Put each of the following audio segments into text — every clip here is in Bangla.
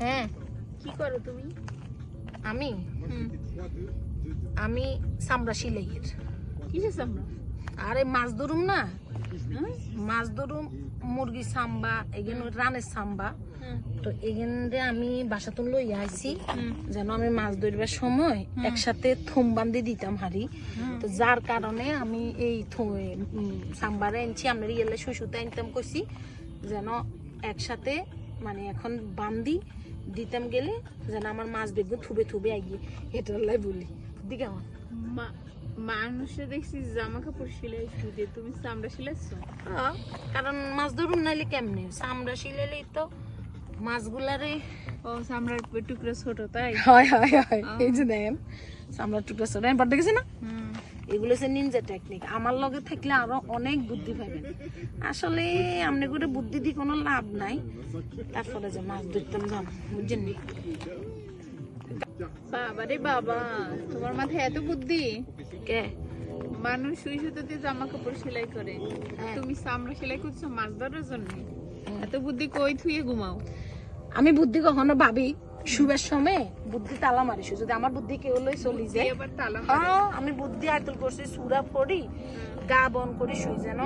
হ্যাঁ। কি করো তুমি? আমি? আমি সামরা সিলাইয়ের। কিসের সামনে আরে মাছ ধরুম না? হ্যাঁ? মাছ ধরুম মুরগি সাম্বা এখানে রানের সাম্বা তো এখানে আমি বাসাতুন লইয়া আইছি যেন আমি মাছ ধরবার সময় একসাথে থুম বান্ধি দিতাম হারি তো যার কারণে আমি এই সাম্বারে আনছি। আমরা ইয়েলে শুশুতে আনতাম কইছি যেন একসাথে মানে এখন বান্ধি দিতাম গেলে যেন আমার মাছ দেখব থুবে থুবে আইয়ে এটার লাই বলি। দিকে আমার মা- মানুষে দেখছি জামা কাপড় সেলাই দিয়ে তুমি চামড়া সেলাইছো? কারণ মাছ ধরুন নাইলে কেমনে? চামড়া শিলাইলেই তো মাছগুলারে ও চামড়ার টুকরো ছোট তাই? হয় হয় হয়। এই যে দেখেন চামড়ার টুকরা ছোট। আমি দেখেছি না? হুম। এগুলো হচ্ছে নিনজা টেকনিক আমার লগে থাকলে আরও অনেক বুদ্ধি পাবেন আসলে আমনে করে বুদ্ধি দিয়ে কোনো লাভ নাই। তারপরে যে মাছ ধরতাম যাম বুঝছেন বাবা রে বাবা তোমার মাথায় এত বুদ্ধি? কে? মানুষ সুই সুতো দিয়ে জামা কাপড় সেলাই করে। হ্যাঁ। তুমি চামড়া সেলাই করছ মাছ ধরার জন্য। এত বুদ্ধি কই থুয়ে ঘুমাও? আমি বুদ্ধি কখনো ভাবি শুভের সময় বুদ্ধি তালা মারিস যদি আমার বুদ্ধি কেউ লই চলি যায়। তালা হ্যাঁ আমি বুদ্ধি আয়তল করছি সুরা পড়ি গা বন করি শুই যেন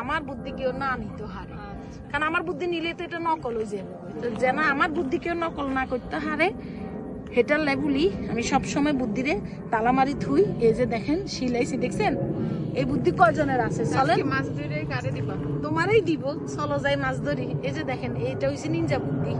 আমার বুদ্ধি কেউ না নিতে হারে। আচ্ছা। কারণ আমার বুদ্ধি নিলে তো এটা নকল হয়ে যাবে যেন আমার বুদ্ধি কেউ নকল না করতে হারে হেটার লেবুলি আমি সব সময় বুদ্ধিরে তালা মারি থুই। এই যে দেখেন সিলাইছি দেখছেন? এই বুদ্ধি কয়জনের আছে? চলেন। মাছ ধরে কারে দিবা? তোমারই দিব চলো যাই মাছ ধরি। এই যে দেখেন এইটা হইছে নিনজা বুদ্ধি।